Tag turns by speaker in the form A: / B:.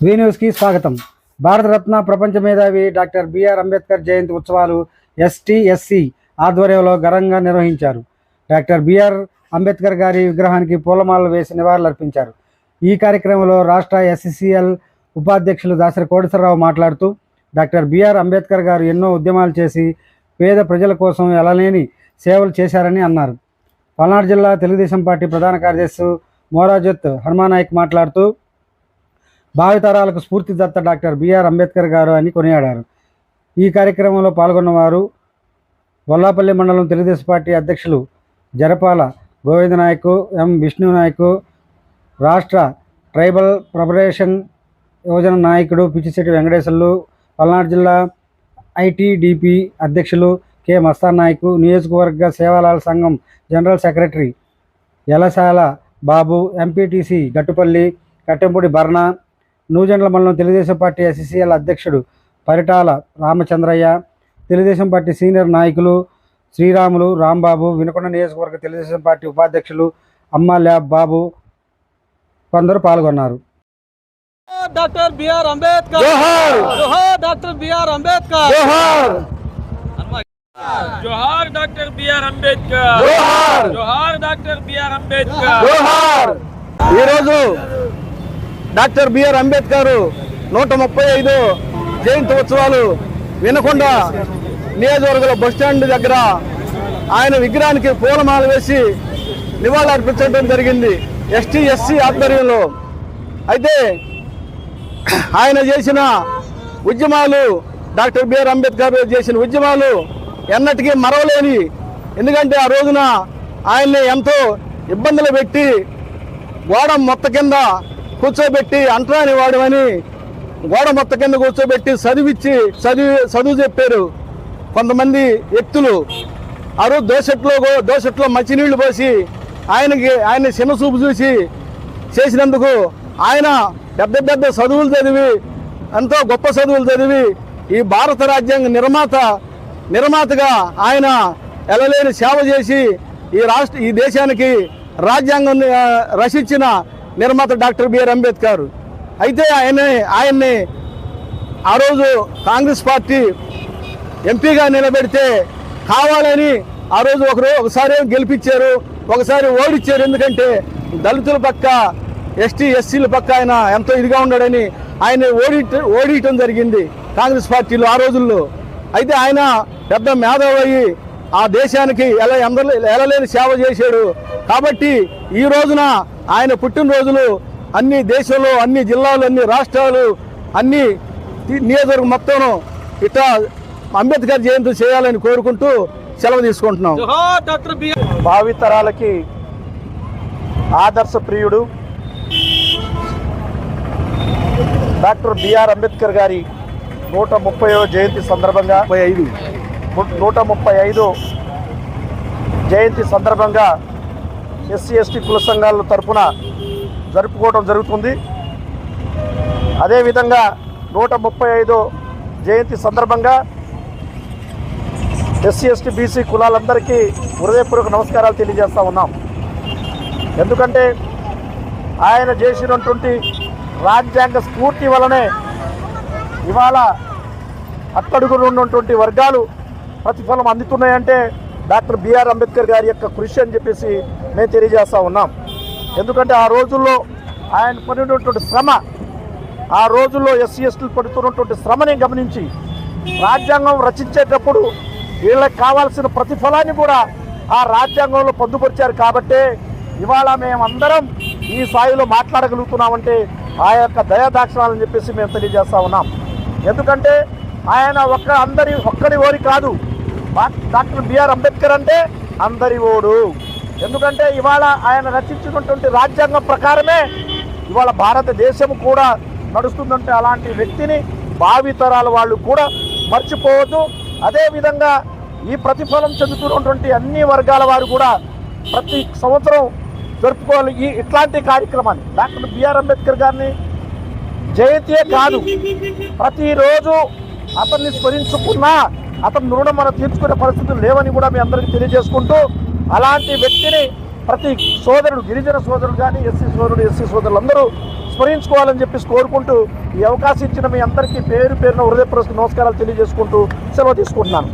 A: వీన్యూస్కి స్వాగతం. భారతరత్న ప్రపంచ మేధావి డాక్టర్ బిఆర్ అంబేద్కర్ జయంతి ఉత్సవాలు ఎస్టీ ఎస్సి ఆధ్వర్యంలో ఘనంగా నిర్వహించారు. డాక్టర్ బిఆర్ అంబేద్కర్ గారి విగ్రహానికి పూలమాలలు వేసి నివాళులర్పించారు. ఈ కార్యక్రమంలో రాష్ట్ర ఎస్సీఎల్ ఉపాధ్యక్షులు దాసరి కోటేశ్వరరావు మాట్లాడుతూ డాక్టర్ బిఆర్ అంబేద్కర్ గారు ఎన్నో ఉద్యమాలు చేసి పేద ప్రజల కోసం ఎలాలేని సేవలు చేశారని అన్నారు. పల్నాడు జిల్లా తెలుగుదేశం పార్టీ ప్రధాన కార్యదర్శి మోరాజత్ హనుమానాయక్ మాట్లాడుతూ భావితరాలకు స్ఫూర్తిదత్త డాక్టర్ బిఆర్ అంబేద్కర్ గారు అని కొనియాడారు. ఈ కార్యక్రమంలో పాల్గొన్నవారు వల్లాపల్లి మండలం తెలుగుదేశం పార్టీ అధ్యక్షులు జరపాల గోవింద నాయక్ ఎం. విష్ణు నాయక్ రాష్ట్ర ట్రైబల్ ప్రపరేషన్ యోజన నాయకుడు పిచ్చిశెట్టి వెంకటేశ్వర్లు పల్నాడు జిల్లా ఐటీడీపీ అధ్యక్షులు కె. మస్తాన్ నాయక్ నియోజకవర్గ సేవాలాల సంఘం general secretary Elasala Babu MPTC Gattupalli Kattempudi భరణ Nuzendla మండలం తెలుగుదేశం పార్టీ ఎస్సీసీఎల్ అధ్యక్షుడు పరిటాల రామచంద్రయ్య తెలుగుదేశం పార్టీ సీనియర్ నాయకులు శ్రీరాములు రాంబాబు వినుకొండ నియోజకవర్గ తెలుగుదేశం పార్టీ ఉపాధ్యక్షులు అమ్మ ల్యాబ్ బాబు కొందరు పాల్గొన్నారు.
B: Doctor BR Ambedkar.
C: జోహార్!
B: జోహార్ డాక్టర్ బిఆర్ అంబేద్కర్.
C: జోహార్!
B: జోహార్ డాక్టర్ బిఆర్ అంబేద్కర్.
C: జోహార్!
B: జోహార్ డాక్టర్ బిఆర్ అంబేద్కర్.
C: జోహార్! ఈరోజు డాక్టర్ బిఆర్ అంబేద్కర్ నూట ముప్పై ఐదు జయంతి ఉత్సవాలు వినకొండ నియోజకవర్గంలో బస్టాండ్ దగ్గర ఆయన విగ్రహానికి పూలమాల వేసి నివాళులర్పించడం జరిగింది. ఎస్టీ ఎస్సీ ఆధ్వర్యంలో. అయితే ఆయన చేసిన ఉద్యమాలు డాక్టర్ బిఆర్ అంబేద్కర్ చేసిన ఉద్యమాలు ఎన్నటికీ మరవలేని ఎందుకంటే ఆ రోజున ఆయన్ని ఎంతో ఇబ్బందులు పెట్టి గోడ మొత్త కింద కూర్చోబెట్టి అంటరాని వాడమని గోడ మొత్త కింద కూర్చోబెట్టి చదివిచ్చి చదివి చదువు చెప్పారు. కొంతమంది వ్యక్తులు ఆ రోజు దోసెట్లో దోసెట్లో మంచినీళ్ళు పోసి ఆయనకి ఆయన చిన్న చూపు చూసి చేసినందుకు ఆయన పెద్ద పెద్ద చదువులు చదివి ఎంతో గొప్ప చదువులు చదివి ఈ భారత రాజ్యాంగ నిర్మాత నిర్మాతగా ఆయన ఎలలేని సేవ చేసి ఈ రాష్ట్ర ఈ దేశానికి రాజ్యాంగం రచించిన నిర్మాత డాక్టర్ బిఆర్ అంబేద్కర్. అయితే ఆయన ఆయన్ని ఆ రోజు కాంగ్రెస్ పార్టీ ఎంపీగా నిలబెడితే కావాలని ఆ రోజు ఒకరు ఒకసారి గెలిపించారు ఒకసారి ఓడిచ్చారు. ఎందుకంటే దళితుల పక్క ఎస్టీ ఎస్సీల పక్క ఆయన ఎంతో ఇదిగా ఉన్నాడని ఆయన ఓడి ఓడియటం జరిగింది కాంగ్రెస్ పార్టీలో ఆ రోజుల్లో. అయితే ఆయన పెద్ద మేధావి అయ్యి ఆ దేశానికి ఎలా అందరూ ఎలలేని సేవ చేశాడు. కాబట్టి ఈ రోజున ఆయన పుట్టినరోజులు అన్ని దేశంలో అన్ని జిల్లాలు అన్ని రాష్ట్రాలు అన్ని నియోజకవర్గం మొత్తం ఇట్లా అంబేద్కర్ జయంతి చేయాలని కోరుకుంటూ సెలవు తీసుకుంటున్నాం.
B: జోహార్ డాక్టర్ బిఆర్
C: భావితరాలకి ఆదర్శ ప్రియుడు డాక్టర్ బిఆర్ అంబేద్కర్ గారి నూట ముప్పై జయంతి సందర్భంగా ముప్పై ఐదు. నూట ముప్పై ఐదు జయంతి సందర్భంగా ఎస్సీ ఎస్టీ కుల సంఘాల తరఫున జరుపుకోవడం జరుగుతుంది. అదేవిధంగా నూట ముప్పై ఐదు జయంతి సందర్భంగా ఎస్సీ ఎస్టీ బీసీ కులాలందరికీ హృదయపూర్వక నమస్కారాలు తెలియజేస్తూ ఉన్నాం. ఎందుకంటే ఆయన చేసినటువంటి రాజ్యాంగ స్ఫూర్తి వలనే ఇవాళ అట్టడుగున ఉన్నటువంటి వర్గాలు ప్రతిఫలం అందుతున్నాయంటే డాక్టర్ బిఆర్ అంబేద్కర్ గారి యొక్క కృషి అని చెప్పేసి మేము తెలియజేస్తూ ఉన్నాం. ఎందుకంటే ఆ రోజుల్లో ఆయన పడినటువంటి శ్రమ ఆ రోజుల్లో ఎస్సీ ఎస్టీలు పడుతున్నటువంటి శ్రమని గమనించి రాజ్యాంగం రచించేటప్పుడు వీళ్ళకి కావాల్సిన ప్రతిఫలాన్ని కూడా ఆ రాజ్యాంగంలో పొందుపరిచారు కాబట్టే ఇవాళ మేమందరం ఈ స్థాయిలో మాట్లాడగలుగుతున్నామంటే ఆ యొక్క దయాదాక్షణాలని చెప్పేసి మేము తెలియజేస్తూ ఉన్నాం. ఎందుకంటే ఆయన ఒక్క అందరి ఒక్కడి ఓరి కాదు. డాక్టర్ బిఆర్ అంబేద్కర్ అంటే అందరి ఓడు. ఎందుకంటే ఇవాళ ఆయన రచించినటువంటి రాజ్యాంగం ప్రకారమే ఇవాళ భారతదేశం కూడా నడుస్తుందంటే అలాంటి వ్యక్తిని భావితరాల వాళ్ళు కూడా మర్చిపోవద్దు. అదేవిధంగా ఈ ప్రతిఫలం చెందుతున్నటువంటి అన్ని వర్గాల వారు కూడా ప్రతి సంవత్సరం జరుపుకోవాలి. ఈ ఇట్లాంటి కార్యక్రమాన్ని డాక్టర్ బిఆర్ అంబేద్కర్ గారిని జయంతియే కాదు ప్రతిరోజు అతన్ని స్మరించుకున్నా అతని రుణం మనం తీర్చుకునే పరిస్థితులు లేవని కూడా మీ అందరికీ తెలియజేసుకుంటూ అలాంటి వ్యక్తిని ప్రతి సోదరుడు గిరిజన సోదరుడు కానీ ఎస్సీ సోదరుడు ఎస్సీ సోదరులు అందరూ
D: స్మరించుకోవాలని చెప్పేసి కోరుకుంటూ ఈ అవకాశం ఇచ్చిన మీ అందరికీ పేరు పేరున హృదయపూర్వక నమస్కారాలు తెలియజేసుకుంటూ సెలవు తీసుకుంటున్నాను.